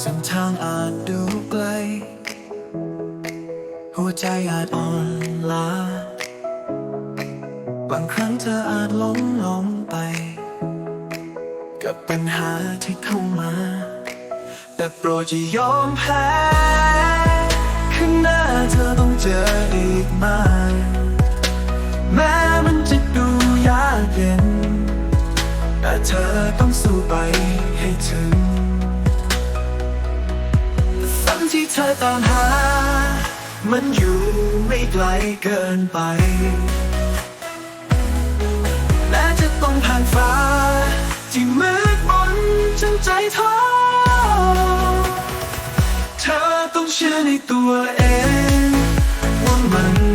เส้นทางอาจดูไกล หัวใจอาจอ่อนล้า บางครั้งเธออาจหลงหลงไป กับปัญหาที่เข้ามา แต่โปรดอย่ายอมแพ้ข้างหน้าเธอต้องเจออีกมากแม้มันจะดูยากเย็น แต่เธอต้องสู้ไปให้ถึง ที่เธอตามหา มันอยู่ไม่ไกลเกินไปแม้จะต้องผ่านฟ้า ที่มืดมนจนใจท้อเธอต้องเชื่อในตัวเอง ว่ามัน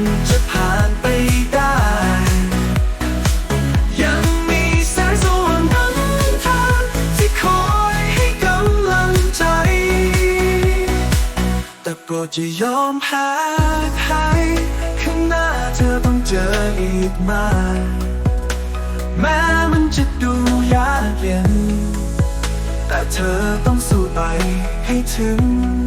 ดจะยอมแพ้ใครข้างหน้าเธอต้องเจออีกมากแม้มันจะดูยากเย็น แต่เธอต้องสู้ไปให้ถึง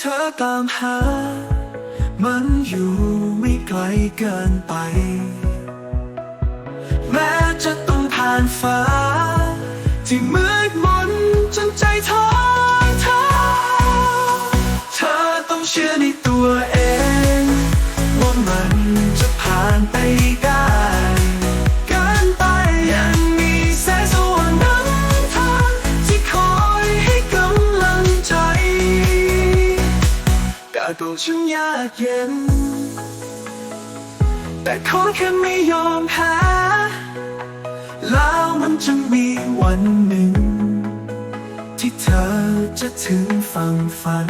เธอตามหา มันอยู่ไม่ไกลเกินไป แม้จะต้องผ่านฟ้า ที่มืดมนจนใจท้อแท้เธอต้องเชื่อในตัวเอง ว่ามันจะผ่านไป กาดูฉันยากเย็น แต่ขอแค่ไม่ยอมแพ้แล้วมันจะมีวันหนึ่ง ที่เธอจะถึงฝั่งฝัน